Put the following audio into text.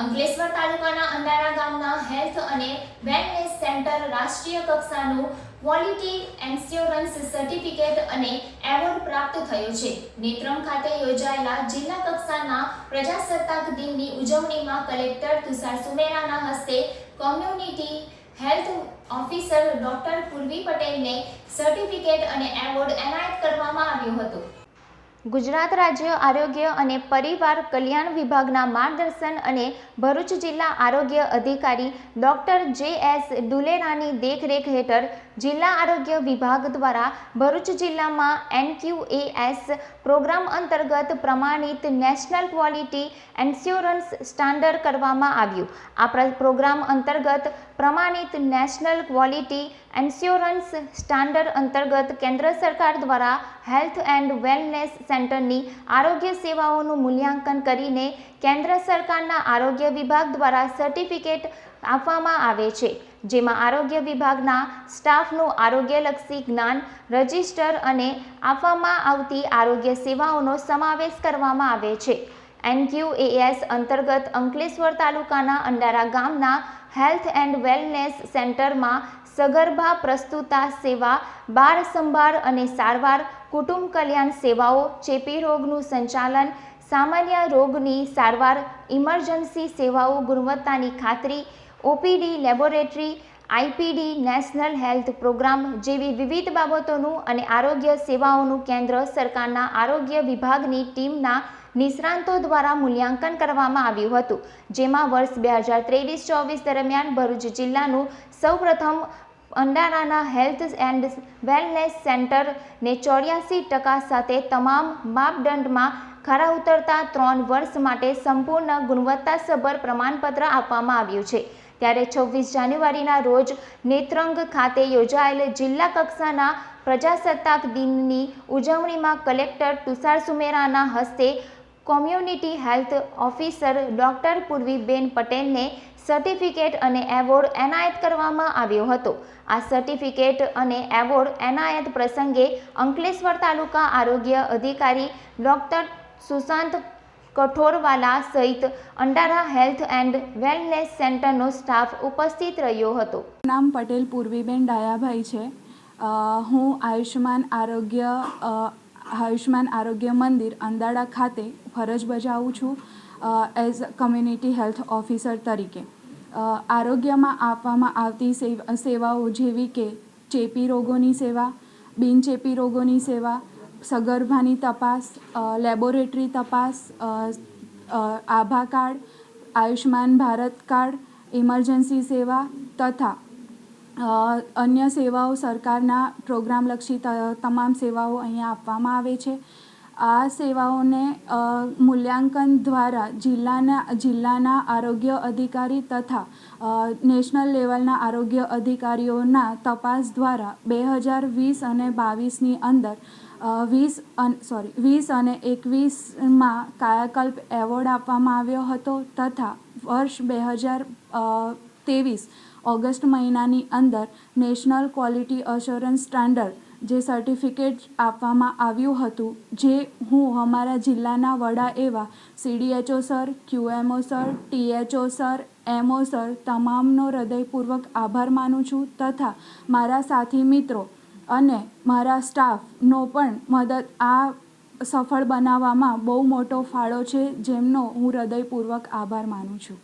અંકલેશ્વર તાલુકાના અંડારા ગામના હેલ્થ અને વેલનેસ સેન્ટર રાષ્ટ્રીય કક્ષાનું ક્વોલિટી એન્સ્યોરન્સ સર્ટિફિકેટ અને એવોર્ડ પ્રાપ્ત થયો છે. નેત્રમ ખાતે યોજાયેલા જિલ્લા કક્ષાના પ્રજાસત્તાક દિનની ઉજવણીમાં કલેક્ટર તુષાર સુમેરાના હસ્તે community health officer doctor Purvi પટેલને સર્ટિફિકેટ અને એવોર્ડ એનાયત કરવામાં આવ્યો હતો. ગુજરાત રાજ્ય આરોગ્ય અને પરિવાર કલ્યાણ વિભાગના માર્ગદર્શન અને ભરૂચ જિલ્લા આરોગ્ય અધિકારી ડોક્ટર જે એસ ડુલેરાની દેખરેખ હેઠળ જિલ્લા આરોગ્ય વિભાગ દ્વારા ભરૂચ જિલ્લામાં એનક્યુએએસ પ્રોગ્રામ અંતર્ગત પ્રમાણિત નેશનલ ક્વોલિટી એન્સ્યોરન્સ સ્ટાન્ડર્ડ કરવામાં આવ્યું. આ પ્રોગ્રામ અંતર્ગત પ્રમાણિત નેશનલ ક્વોલિટી એન્સ્યોરન્સ સ્ટાન્ડર્ડ અંતર્ગત કેન્દ્ર સરકાર દ્વારા હેલ્થ એન્ડ વેલનેસ સેન્ટરની આરોગ્ય સેવાઓનું મૂલ્યાંકન કરીને કેન્દ્ર સરકારના આરોગ્ય વિભાગ દ્વારા સર્ટિફિકેટ આપવામાં આવે છે, જેમાં આરોગ્ય વિભાગના સ્ટાફનું આરોગ્યલક્ષી જ્ઞાન રજિસ્ટર અને આપવામાં આવતી આરોગ્ય સેવાઓનો સમાવેશ કરવામાં આવે છે. એનક્યુએએસ અંતર્ગત અંકલેશ્વર તાલુકાના અંડારા ગામના હેલ્થ એન્ડ વેલનેસ સેન્ટરમાં સગર્ભા પ્રસ્તુતા સેવા, બાળ સંભાળ અને સારવાર, કુટુંબ કલ્યાણ સેવાઓ, ચેપી રોગનું સંચાલન, સામાન્ય રોગની સારવાર, ઇમરજન્સી સેવાઓ ગુણવત્તાની ખાતરી, OPD laboratory, IPD national health programme જેવી વિવિધ બાબતોનું અને આરોગ્ય સેવાઓનું કેન્દ્ર સરકારના આરોગ્ય વિભાગની ટીમના નિષ્ણાંતો દ્વારા મૂલ્યાંકન કરવામાં આવ્યું હતું, જેમાં વર્ષ બે હજાર ત્રેવીસ ચોવીસ દરમિયાન ભરૂચ જિલ્લાનું સૌપ્રથમ અંડારાના હેલ્થ એન્ડ વેલનેસ સેન્ટરને ચોર્યાસી ટકા સાથે તમામ માપદંડમાં ખરા ઉતરતા ત્રણ વર્ષ માટે સંપૂર્ણ ગુણવત્તાસભર પ્રમાણપત્ર આપવામાં આવ્યું છે. ત્યારે છવ્વીસ જાન્યુઆરીના રોજ નેત્રંગ ખાતે યોજાયેલ જિલ્લા કક્ષાના પ્રજાસત્તાક દિનની ઉજવણીમાં કલેક્ટર તુષાર સુમેરાના હસ્તે community health officer doctor Purviben પટેલને સર્ટિફિકેટ અને એવોર્ડ એનાયત કરવામાં આવ્યો હતો. આ સર્ટિફિકેટ અને એવોર્ડ એનાયત પ્રસંગે અંકલેશ્વર તાલુકા આરોગ્ય અધિકારી ડોક્ટર સુશાંત કઠોરવાલા સહિત અંડારા હેલ્થ એન્ડ વેલનેસ સેન્ટરનો સ્ટાફ ઉપસ્થિત રહ્યો હતો. નામ પટેલ પૂર્વીબેન ડાયાભાઈ છે. હું આયુષ્યમાન આરોગ્ય આયુષ્માન આરોગ્ય મંદિર અંદાડા ખાતે ફરજ બજાવું છું એઝ કમ્યુનિટી હેલ્થ ઓફિસર તરીકે. આરોગ્યમાં આપવામાં આવતી સેવાઓ જેવી કે ચેપી રોગોની સેવા બિનચેપી રોગોની સેવા, સગર્ભાની તપાસ લેબોરેટરી તપાસ આભા card, Ayushman Bharat card, emergency સેવા તથા અન્ય સેવાઓ સરકારના પ્રોગ્રામલક્ષી તમામ સેવાઓ અહીંયા આપવામાં આવે છે. આ સેવાઓને મૂલ્યાંકન દ્વારા જિલ્લાના જિલ્લાના આરોગ્ય અધિકારી તથા નેશનલ લેવલના આરોગ્ય અધિકારીઓના તપાસ દ્વારા બે હજાર વીસ અને બાવીસની અંદર વીસ સોરી, વીસ અને એકવીસમાં કાયાકલ્પ એવોર્ડ આપવામાં આવ્યો હતો તથા વર્ષ બે હજાર ત્રેવીસ ઓગસ્ટ મહિનાની અંદર નેશનલ ક્વોલિટી અશ્યોરન્સ સ્ટાન્ડર્ડ જે સર્ટિફિકેટ આપવામાં આવ્યું હતું, જે હું અમારા જિલ્લાના વડા એવા CDHO sir QMO sir THO sir MO sir તમામનો હૃદયપૂર્વક આભાર માનું છું તથા મારા સાથી મિત્રો અને મારા સ્ટાફનો પણ મદદ આ સફળ બનાવવામાં બહુ મોટો ફાળો છે, જેમનો હું હૃદયપૂર્વક આભાર માનું છું.